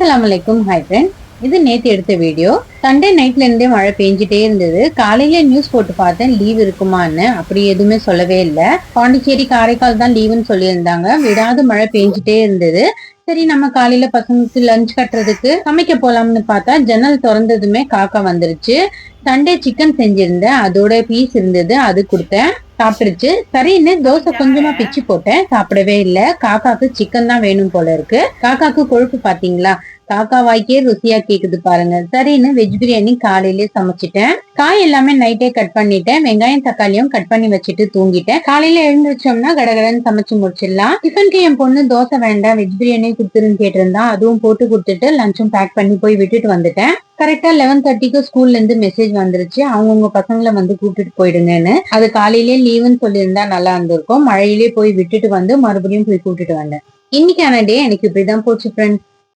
அஸ்லாம் அலைக்கும் hi friend இது நேற்று எடுத்த வீடியோ சண்டே நைட்ல இருந்தே மழை பெஞ்சிட்டே இருந்தது. காலையில நியூஸ் போட்டு பார்த்தேன் லீவ் இருக்குமான்னு. அப்படி எதுவுமே சொல்லவே இல்லை. பாண்டிச்சேரி காரைக்கால் தான் லீவுன்னு சொல்லியிருந்தாங்க. விடாது மழை பெஞ்சிட்டே இருந்தது. சரி நம்ம காலையில பசங்களுக்கு லஞ்ச் கட்டுறதுக்கு சமைக்க போலாம்னு பார்த்தா ஜன்னல் திறந்ததுமே காக்கா வந்துருச்சு. சண்டே சிக்கன் செஞ்சிருந்தேன். அதோட பீஸ் இருந்தது. அது கொடுத்தேன். சாப்பிடுச்சு சரின்னு தோசை கொஞ்சமா பிச்சு போட்டேன். சாப்பிடவே இல்லை. காக்காக்கு சிக்கன் தான் வேணும் போல இருக்கு. காக்காக்கு கொழுப்பு பாத்தீங்களா? காக்கா வாய்க்கே ருசியா கேக்குது பாருங்க. சரின்னு வெஜ் பிரியாணி காலையிலே சமைச்சிட்டேன். காய் எல்லாமே நைட்டே கட் பண்ணிட்டேன். வெங்காயம் தக்காளியும் கட் பண்ணி வச்சுட்டு தூங்கிட்டேன். காலையில எழுந்திரிச்சோம்னா கடகடன்னு சமைச்சு முடிச்சிடலாம். டிஃபனுக்கு என் பொண்ணு தோசை வேண்டாம் வெஜ் பிரியாணி கொடுத்துருன்னு கேட்டிருந்தா அதுவும் போட்டு கொடுத்துட்டு லஞ்சும் பேக் பண்ணி போய் விட்டுட்டு வந்துட்டேன். கரெக்டா லெவன் தேர்ட்டிக்கு ஸ்கூல்ல இருந்து மெசேஜ் வந்துருச்சு. அவங்கவுங்க பசங்களை வந்து கூட்டிட்டு போயிடுங்கன்னு. அது காலையிலேயே லீவுன்னு சொல்லியிருந்தா நல்லா இருந்திருக்கும். மழையிலேயே போய் விட்டுட்டு வந்து மறுபடியும் போய் கூட்டிட்டு வந்தேன். இன்னைக்கான டே எனக்கு இப்படிதான் போச்சு ஃப்ரெண்ட்ஸ்